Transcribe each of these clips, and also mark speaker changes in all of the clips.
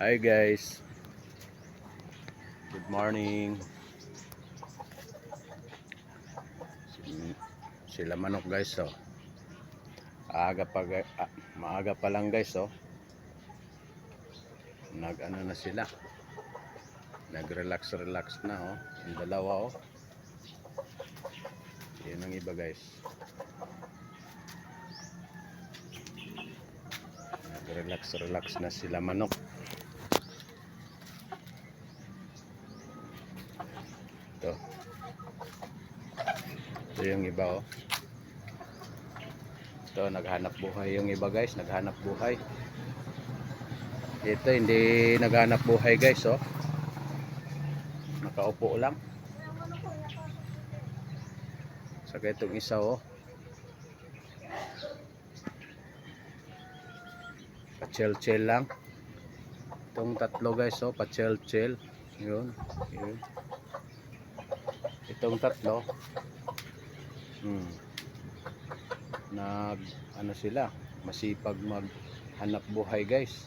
Speaker 1: Hi guys. Good morning. Si- Sila manok guys oh. Aga pa ah, maaga pa lang guys oh. Nag ano na sila. Nag-relax relax na oh. Yung dalawa oh. Yan ang iba guys. Nag-relax relax na sila manok. Ito. Ito yung iba oh. Ito naghanap buhay yung iba guys, naghanap buhay. Ito hindi naghanap buhay guys oh. Nakaupo lang. Saka itong isa oh. Pa-chill-chill lang. Itong tatlo guys oh, pa-chill-chill. Yun, yun. Itong tatlo. Hmm. Nag ano sila, masipag maghanap buhay guys.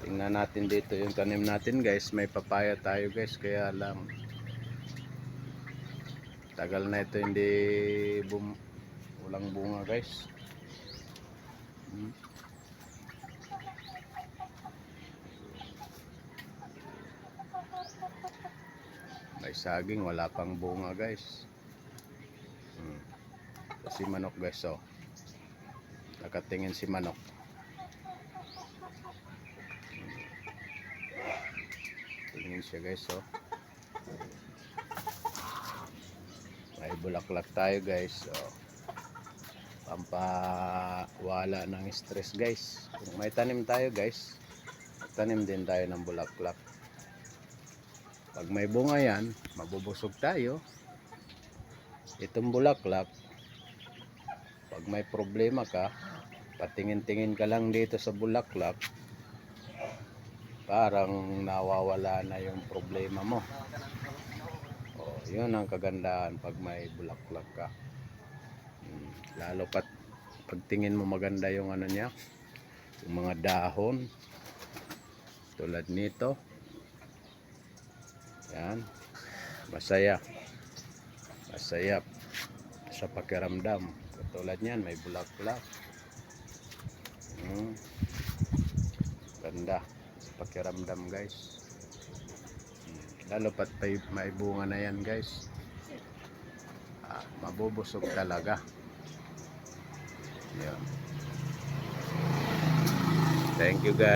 Speaker 1: Tingnan natin dito yung tanim natin guys. May papaya tayo guys. Kaya lang tagal na ito hindi bum walang bunga guys. Hmm. May saging wala pang bunga guys. Hmm. Si manok guys oh. Nakatingin si manok. Tingin siya guys oh. May bulaklak tayo guys. Oh. Pampawala ng stress guys. Kung may tanim tayo guys, tanim din tayo ng bulaklak. Pag may bunga yan, mabubusog tayo. Itong bulaklak, pag may problema ka, patingin-tingin ka lang dito sa bulaklak, parang nawawala na yung problema mo. Oh, yun ang kagandahan pag may bulaklak ka. Hmm, Lalo pat pagtingin mo maganda yung ano niya, yung mga dahon tulad nito. Yan. Masaya. Masaya sa pakiramdam. Katulad niyan, may bulaklak. Hmm. Ganda sa pakiramdam guys. Hmm. Lalo pat may, may bunga na yan guys. Ah, mabubusog talaga. Yan. Thank you guys.